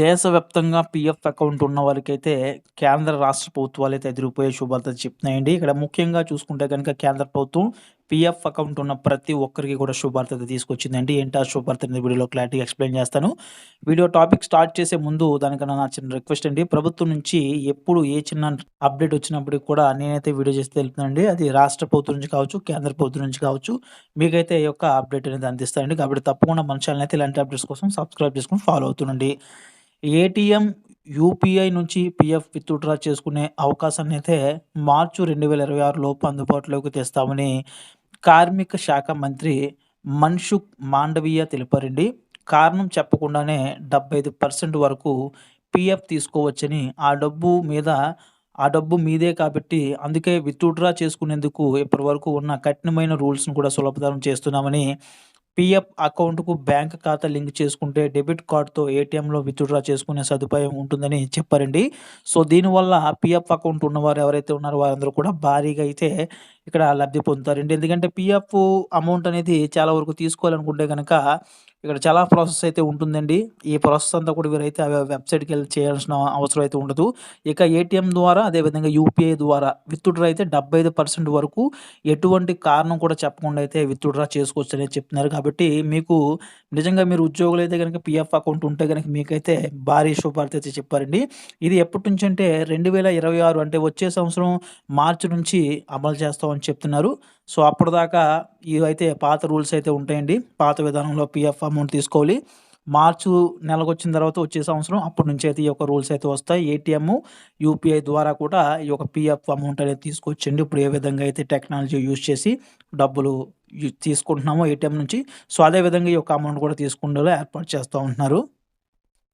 దేశవ్యాప్తంగా PF account ఉన్న వారికైతే కేంద్ర రాష్ట్ర ప్రభుత్వాలు అయితే ఎదురుపోయే శుభార్తలు చెప్తున్నాయండి. ఇక్కడ ముఖ్యంగా చూసుకుంటే కనుక కేంద్ర ప్రభుత్వం పీఎఫ్ అకౌంట్ ఉన్న ప్రతి ఒక్కరికి కూడా శుభార్త తీసుకొచ్చిందండి. ఏంటి ఆ శుభార్త అనేది వీడియోలో క్లారిటీ ఎక్స్ప్లెయిన్ చేస్తాను. వీడియో టాపిక్ స్టార్ట్ చేసే ముందు దానికన్నా నా చిన్న రిక్వెస్ట్ అండి. ప్రభుత్వం నుంచి ఎప్పుడు ఏ చిన్న అప్డేట్ వచ్చినప్పటికి కూడా నేనైతే వీడియో చేసి తెలుపుతానండి అది రాష్ట్ర ప్రభుత్వం నుంచి కావచ్చు కేంద్ర ప్రభుత్వం నుంచి కావచ్చు మీకైతే ఈ యొక్క అప్డేట్ అనేది అందిస్తానండి కాబట్టి తప్పకుండా మన ఛానల్ అయితే ఇలాంటి అప్డేట్స్ కోసం సబ్స్క్రైబ్ చేసుకుని ఫాలో అవుతుండండి. ఏటీఎం యూపీఐ నుంచి పిఎఫ్ విత్డ్రా చేసుకునే అవకాశాన్ని అయితే మార్చి రెండు వేల ఇరవై ఆరులోపు అందుబాటులోకి తెస్తామని కార్మిక శాఖ మంత్రి మన్సుఖ్ మాండవీయ తెలిపారండి. కారణం చెప్పకుండానే డెబ్బై ఐదు పర్సెంట్ వరకు పిఎఫ్ తీసుకోవచ్చని ఆ డబ్బు మీద ఆ డబ్బు మీదే కాబట్టి అందుకే విత్డ్రా చేసుకునేందుకు ఇప్పటి వరకు ఉన్న కఠినమైన రూల్స్ను కూడా సులభతరం చేస్తున్నామని పిఎఫ్ అకౌంట్కు బ్యాంక్ ఖాతా లింక్ చేసుకుంటే డెబిట్ కార్డ్తో ఏటీఎంలో విత్డ్రా చేసుకునే సదుపాయం ఉంటుందని చెప్పారండి. సో దీనివల్ల పిఎఫ్ అకౌంట్ ఉన్నవారు ఎవరైతే ఉన్నారో వారందరూ కూడా భారీగా అయితే ఇక్కడ లబ్ధి పొందుతారండి. ఎందుకంటే పిఎఫ్ అమౌంట్ అనేది చాలా వరకు తీసుకోవాలనుకుంటే కనుక ఇక్కడ చాలా ప్రాసెస్ అయితే ఉంటుందండి. ఈ ప్రాసెస్ అంతా కూడా వీరైతే వెబ్సైట్కి వెళ్ళి చేయాల్సిన అవసరం అయితే ఉండదు. ఇక ఏటీఎం ద్వారా అదేవిధంగా యూపీఐ ద్వారా విత్డ్రా అయితే డెబ్బై ఐదు పర్సెంట్ వరకు ఎటువంటి కారణం కూడా చెప్పకుండా అయితే విత్డ్రా చేసుకోవచ్చు అనేది చెప్తున్నారు. కాబట్టి మీకు నిజంగా మీరు ఉద్యోగులు అయితే కనుక పిఎఫ్ అకౌంట్ ఉంటే కనుక మీకైతే భారీ శుభార్త అయితే చెప్పారండి. ఇది ఎప్పటి నుంచి అంటే రెండు వేల ఇరవై ఆరు అంటే వచ్చే సంవత్సరం మార్చి నుంచి అమలు చేస్తామని చెప్తున్నారు. సో అప్పటిదాకా ఇవైతే పాత రూల్స్ అయితే ఉంటాయండి. పాత విధానంలో పిఎఫ్ అమౌంట్ తీసుకోవాలి. మార్చు నెలకు వచ్చిన తర్వాత వచ్చే సంవత్సరం అప్పటి నుంచి అయితే ఈ యొక్క రూల్స్ అయితే వస్తాయి. ఏటీఎం యూపీఐ ద్వారా కూడా ఈ యొక్క పిఎఫ్ అమౌంట్ అనేది తీసుకొచ్చండి. ఇప్పుడు ఏ విధంగా అయితే టెక్నాలజీ యూజ్ చేసి డబ్బులు తీసుకుంటున్నామో ఏటీఎం నుంచి. సో అదే విధంగా ఈ యొక్క అమౌంట్ కూడా తీసుకుండేలా ఏర్పాటు చేస్తూ ఉంటున్నారు.